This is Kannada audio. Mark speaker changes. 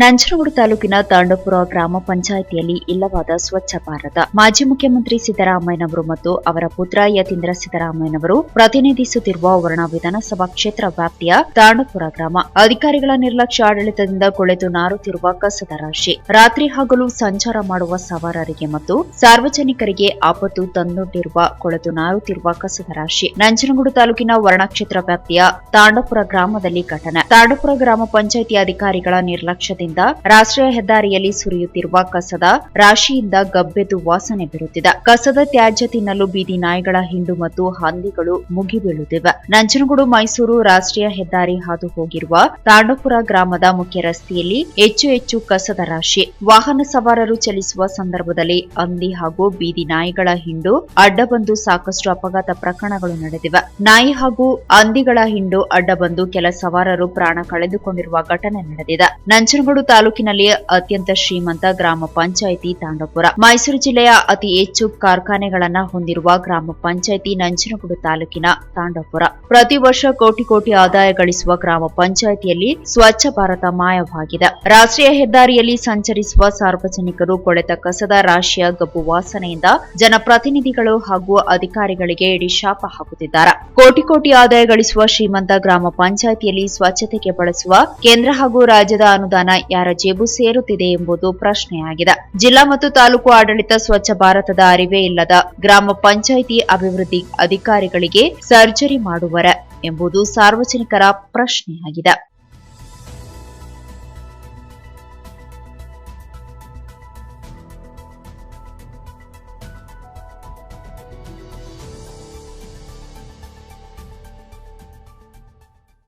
Speaker 1: ನಂಜನಗೂಡು ತಾಲೂಕಿನ ತಾಂಡಪುರ ಗ್ರಾಮ ಪಂಚಾಯಿತಿಯಲ್ಲಿ ಇಲ್ಲವಾದ ಸ್ವಚ್ಛ ಭಾರತ. ಮಾಜಿ ಮುಖ್ಯಮಂತ್ರಿ ಸಿದ್ದರಾಮಯ್ಯನವರು ಮತ್ತು ಅವರ ಪುತ್ರ ಯತೀಂದ್ರ ಸಿದ್ದರಾಮಯ್ಯನವರು ಪ್ರತಿನಿಧಿಸುತ್ತಿರುವ ವರ್ಣ ವಿಧಾನಸಭಾ ಕ್ಷೇತ್ರ ವ್ಯಾಪ್ತಿಯ ತಾಂಡಪುರ ಗ್ರಾಮ. ಅಧಿಕಾರಿಗಳ ನಿರ್ಲಕ್ಷ್ಯ ಆಡಳಿತದಿಂದ ಕೊಳೆದು ನಾರುತ್ತಿರುವ ಕಸದ ರಾಶಿ. ರಾತ್ರಿ ಹಗಲು ಸಂಚಾರ ಮಾಡುವ ಸವಾರರಿಗೆ ಮತ್ತು ಸಾರ್ವಜನಿಕರಿಗೆ ಆಪತ್ತು ತಂದೊಡ್ಡಿರುವ ಕೊಳೆದು ನಾರುತ್ತಿರುವ ಕಸದ ರಾಶಿ. ನಂಜನಗೂಡು ತಾಲೂಕಿನ ವರ್ಣ ಕ್ಷೇತ್ರ ವ್ಯಾಪ್ತಿಯ ತಾಂಡಪುರ ಗ್ರಾಮದಲ್ಲಿ ಘಟನೆ. ತಾಂಡಪುರ ಗ್ರಾಮ ಪಂಚಾಯಿತಿ ಅಧಿಕಾರಿಗಳ ನಿರ್ಲಕ್ಷ್ಯದಿಂದ ರಾಷ್ಟ್ರೀಯ ಹೆದ್ದಾರಿಯಲ್ಲಿ ಸುರಿಯುತ್ತಿರುವ ಕಸದ ರಾಶಿಯಿಂದ ಗಬ್ಬೆದ್ದು ವಾಸನೆ ಬೀರುತ್ತಿದೆ. ಕಸದ ತ್ಯಾಜ್ಯ ತಿನ್ನಲು ಬೀದಿ ನಾಯಿಗಳ ಹಿಂಡು ಮತ್ತು ಹಂದಿಗಳು ಮುಗಿಬೀಳುತ್ತಿವೆ. ನಂಜನಗೂಡು, ಮೈಸೂರು ರಾಷ್ಟ್ರೀಯ ಹೆದ್ದಾರಿ ಹಾದು ಹೋಗಿರುವ ತಾಂಡಪುರ ಗ್ರಾಮದ ಮುಖ್ಯ ರಸ್ತೆಯಲ್ಲಿ ಹೆಚ್ಚು ಹೆಚ್ಚು ಕಸದ ರಾಶಿ. ವಾಹನ ಸವಾರರು ಚಲಿಸುವ ಸಂದರ್ಭದಲ್ಲಿ ಹಂದಿ ಹಾಗೂ ಬೀದಿ ನಾಯಿಗಳ ಹಿಂಡು ಅಡ್ಡ ಬಂದು ಸಾಕಷ್ಟು ಅಪಘಾತ ಪ್ರಕರಣಗಳು ನಡೆದಿವೆ. ನಾಯಿ ಹಾಗೂ ಹಂದಿಗಳ ಹಿಂಡು ಅಡ್ಡ ಬಂದು ಕೆಲ ಸವಾರರು ಪ್ರಾಣ ಕಳೆದುಕೊಂಡಿರುವ ಘಟನೆ ನಡೆದಿದೆ. ನಂಜನಗೂಡು ತಾಲೂಕಿನಲ್ಲಿ ಅತ್ಯಂತ ಶ್ರೀಮಂತ ಗ್ರಾಮ ಪಂಚಾಯಿತಿ ತಾಂಡಪುರ ಮೈಸೂರು ಜಿಲ್ಲೆಯ ಅತಿ ಹೆಚ್ಚು ಕಾರ್ಖಾನೆಗಳನ್ನ ಹೊಂದಿರುವ ಗ್ರಾಮ ಪಂಚಾಯಿತಿ ನಂಜನಗೂಡು ತಾಲೂಕಿನ ತಾಂಡಪುರ ಪ್ರತಿ ವರ್ಷ ಕೋಟಿ ಕೋಟಿ ಆದಾಯ ಗಳಿಸುವ ಗ್ರಾಮ ಪಂಚಾಯಿತಿಯಲ್ಲಿ ಸ್ವಚ್ಛ ಭಾರತ ಮಾಯವಾಗಿದೆ. ರಾಷ್ಟ್ರೀಯ ಹೆದ್ದಾರಿಯಲ್ಲಿ ಸಂಚರಿಸುವ ಸಾರ್ವಜನಿಕರು ಕೊಳೆತ ಕಸದ ರಾಶಿಯ ಗಬ್ಬು ವಾಸನೆಯಿಂದ ಜನಪ್ರತಿನಿಧಿಗಳು ಹಾಗೂ ಅಧಿಕಾರಿಗಳಿಗೆ ಇಡೀ ಶಾಪ ಹಾಕುತ್ತಿದ್ದಾರೆ. ಕೋಟಿ ಕೋಟಿ ಆದಾಯ ಗಳಿಸುವ ಶ್ರೀಮಂತ ಗ್ರಾಮ ಪಂಚಾಯಿತಿಯಲ್ಲಿ ಸ್ವಚ್ಛತೆಗೆ ಬಳಸುವ ಕೇಂದ್ರ ಹಾಗೂ ರಾಜ್ಯದ ಅನುದಾನ ಯಾರ ಜೇಬು ಸೇರುತ್ತಿದೆ ಎಂಬುದು ಪ್ರಶ್ನೆಯಾಗಿದೆ. ಜಿಲ್ಲಾ ಮತ್ತು ತಾಲೂಕು ಆಡಳಿತ ಸ್ವಚ್ಛ ಭಾರತದ ಅರಿವೇ ಇಲ್ಲದ ಗ್ರಾಮ ಪಂಚಾಯಿತಿ ಅಭಿವೃದ್ಧಿ ಅಧಿಕಾರಿಗಳಿಗೆ ಸರ್ಜರಿ ಮಾಡುವರ ಎಂಬುದು ಸಾರ್ವಜನಿಕರ ಪ್ರಶ್ನೆಯಾಗಿದೆ.